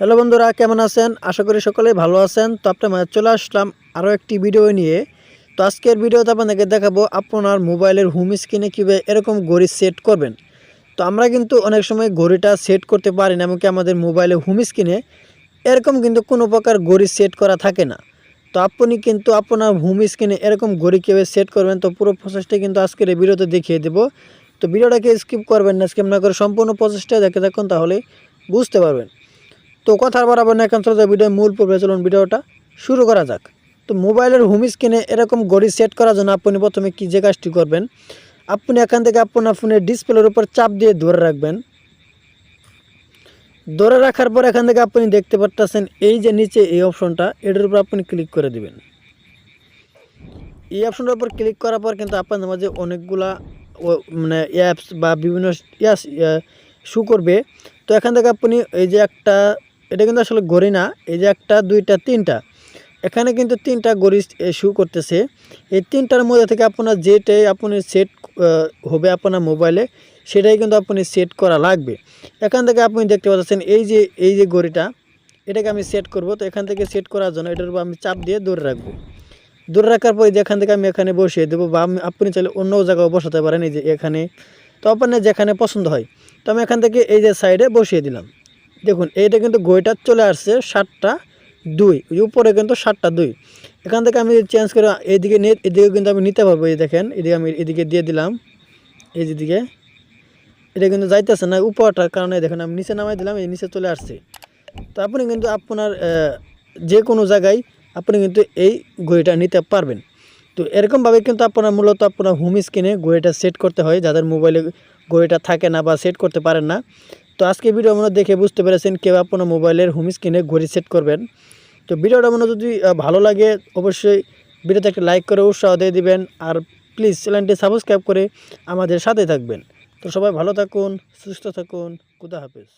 Hello বন্ধুরা, কেমন আছেন? আশা করি সকলেই ভালো আছেন। তো আপনার চলে আসলাম আরও একটি ভিডিও নিয়ে। তো আজকের ভিডিওতে আপনাদেরকে দেখাবো আপনার মোবাইলের হোম স্ক্রিনে কীভাবে এরকম ঘড়ি সেট করবেন। তো আমরা কিন্তু অনেক সময় ঘড়িটা সেট করতে পারি না, এমনকি আমাদের মোবাইলে হোম স্ক্রিনে এরকম কিন্তু কোনো প্রকার ঘড়ি সেট করা থাকে না। তো আপনি কিন্তু আপনার হোম স্ক্রিনে এরকম ঘড়ি কীভাবে সেট করবেন, তো পুরো প্রসেসটা কিন্তু আজকের এই ভিডিওতে দেখিয়ে দেবো। তো ভিডিওটাকে স্কিপ করবেন না স্কিপ না করে সম্পূর্ণ প্রসেসটা দেখে থাকুন, তাহলে বুঝতে পারবেন। তো কথার বরাবর না এখন চলে ভিডিও মূল পর্বে চলুন, ভিডিওটা শুরু করা যাক। তো মোবাইলের হোম স্ক্রিনে এরকম ঘড়ি সেট করার জন্য আপনি প্রথমে কী যে কাজটি করবেন, আপনি এখান থেকে আপনার ফোনের ডিসপ্লের উপর চাপ দিয়ে ধরে রাখবেন। ধরে রাখার পর এখান থেকে আপনি দেখতে পারতেছেন এই যে নিচে এই অপশনটা এটার উপর আপনি ক্লিক করে দিবেন। এই অপশনটার উপর ক্লিক করার পর কিন্তু আপনাদের মাঝে অনেকগুলা মানে অ্যাপস বা বিভিন্ন শু করবে। তো এখান থেকে আপনি এই যে একটা এটা কিন্তু আসলে গড়ি না, এই যে একটা, দুইটা, তিনটা। এখানে কিন্তু তিনটা গড়ি শু করতেছে। এই তিনটার মধ্যে থেকে আপনার যেটাই আপনি সেট হবে আপনার মোবাইলে সেটাই কিন্তু আপনি সেট করা লাগবে। এখান থেকে আপনি দেখতে পাচ্ছেন, এই যে এই যে গড়িটা, এটাকে আমি সেট করব। তো এখান থেকে সেট করার জন্য এটার উপর আমি চাপ দিয়ে দূরে রাখব। দূরে রাখার পরে যে এখান থেকে আমি এখানে বসিয়ে দেবো বা আপনি চাইলে অন্য জায়গায় বসাতে পারেন, এই যে এখানে। তো আপনার যেখানে পছন্দ হয়। তো আমি এখান থেকে এই যে সাইডে বসিয়ে দিলাম। দেখুন, এইটা কিন্তু গইটা চলে আসছে, সাতটা দুই। উপরে কিন্তু সাতটা দুই। এখান থেকে আমি চেঞ্জ করে এইদিকে নিয়ে এদিকে কিন্তু আমি নিতে পারব, এই দেখেন, এদিকে আমি এদিকে দিয়ে দিলাম, এই যেদিকে এটা কিন্তু যাইতেছে না, উপরটার কারণে দেখেন, আমি নিচে নামাই দিলাম, এই নিচে চলে আসছে। তো আপনি কিন্তু আপনার যে কোনো জায়গায় আপনি কিন্তু এই ঘড়িটা নিতে পারবেন। তো এরকমভাবে কিন্তু আপনার মূলত আপনার হোম স্ক্রিনে ঘড়িটা সেট করতে হয়, যাদের মোবাইলে ঘড়িটা থাকে না বা সেট করতে পারেন না। তো আজকে ভিডিও মনে দেখে বুঝতে পেরেছেন কেউ আপনার মোবাইলের হোম স্ক্রিনে ঘড়ি সেট করবেন। তো ভিডিওটা মনে যদি ভালো লাগে, অবশ্যই ভিডিওতে একটা লাইক করে উৎসাহ দিয়ে দিবেন। আর প্লিজ চ্যানেলটি সাবস্ক্রাইব করে আমাদের সাথে থাকবেন। তো সবাই ভালো থাকুন, সুস্থ থাকুন, খুদা হাফেজ।